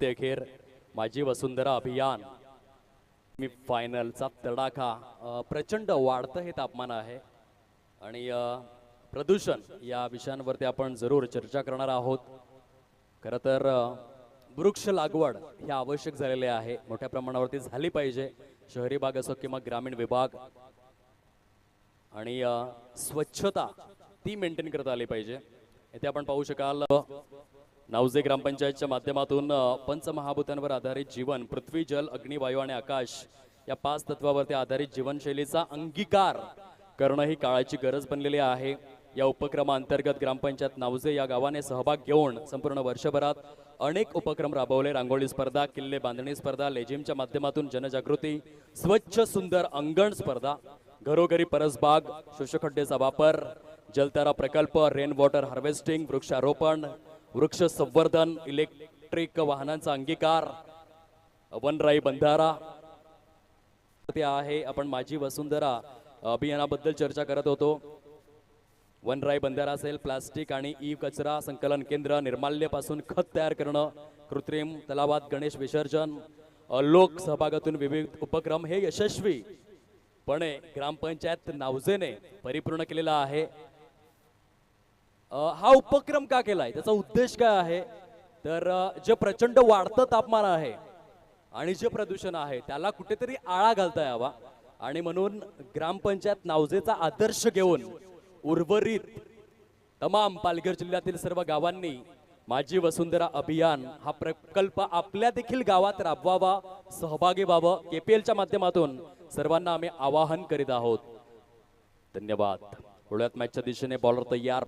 ते अखेर माझी वसुंधरा अभियान. मी फायनलचा तडाखा प्रचंड वाढतं हे तापमान आहे. आणि प्रदूषण या विषयांवरती आपण जरूर चर्चा करणार आहोत. खरं तर वृक्ष लागवड हे आवश्यक झालेले आहे. मोठ्या प्रमाणावरती झाली पाहिजे. शहरी भाग असो किंवा ग्रामीण विभाग. आणि स्वच्छता ती मेंटेन करता आली पाहिजे. इथे आपण पाहू शकाल नावजे ग्रामपंचायतच्या माध्यमातून पंचमहाभूतांवर आधारित जीवन पृथ्वी जल अग्निवायू आणि आकाश या पाच तत्वावरती आधारित जीवनशैलीचा अंगीकार करणं ही काळाची गरज बनलेली आहे. या उपक्रमाअंतर्गत ग्रामपंचायत नावजे या गावाने सहभाग घेऊन संपूर्ण वर्षभरात अनेक उपक्रम राबवले. रांगोळी स्पर्धा किल्ले बांधणी स्पर्धा लेझिमच्या माध्यमातून जनजागृती स्वच्छ सुंदर अंगण स्पर्धा घरोघरी परसबाग शोषखड्डेचा वापर जलतारा प्रकल्प रेन वॉटर हार्वेस्टिंग वृक्षारोपण वृक्ष संवर्धन इलेक्ट्रिक वाहनांचा अंगीकार वनराई बंधारा. ते आहे आपण माझी वसुंधरा अभियानाबद्दल चर्चा करत होतो. वनराई बंधारा असेल प्लास्टिक आणि ई कचरा संकलन केंद्र निर्माल्यापासून खत तयार करणं कृत्रिम तलावात गणेश विसर्जन लोक सहभागातून विविध उपक्रम हे यशस्वीपणे ग्रामपंचायत नावजेने परिपूर्ण केलेला आहे. हा उपक्रम का केलाय? त्याचा उद्देश काय आहे? तर जे प्रचंड वाढतं तापमान आहे आणि जे प्रदूषण आहे त्याला कुठेतरी आळा घालता यावा. आणि म्हणून ग्रामपंचायत नावजेचा आदर्श घेऊन उर्वरित तमाम पालघर जिल्ह्यातील सर्व गावांनी माझी वसुंधरा अभियान हा प्रकल्प आपल्या देखील गावात राबवावा सहभागी व्हावं केपीएलच्या माध्यमातून सर्वांना आम्ही आवाहन करीत आहोत. धन्यवाद. होळ्यात मॅचच्या दिशेने बॉलर तयार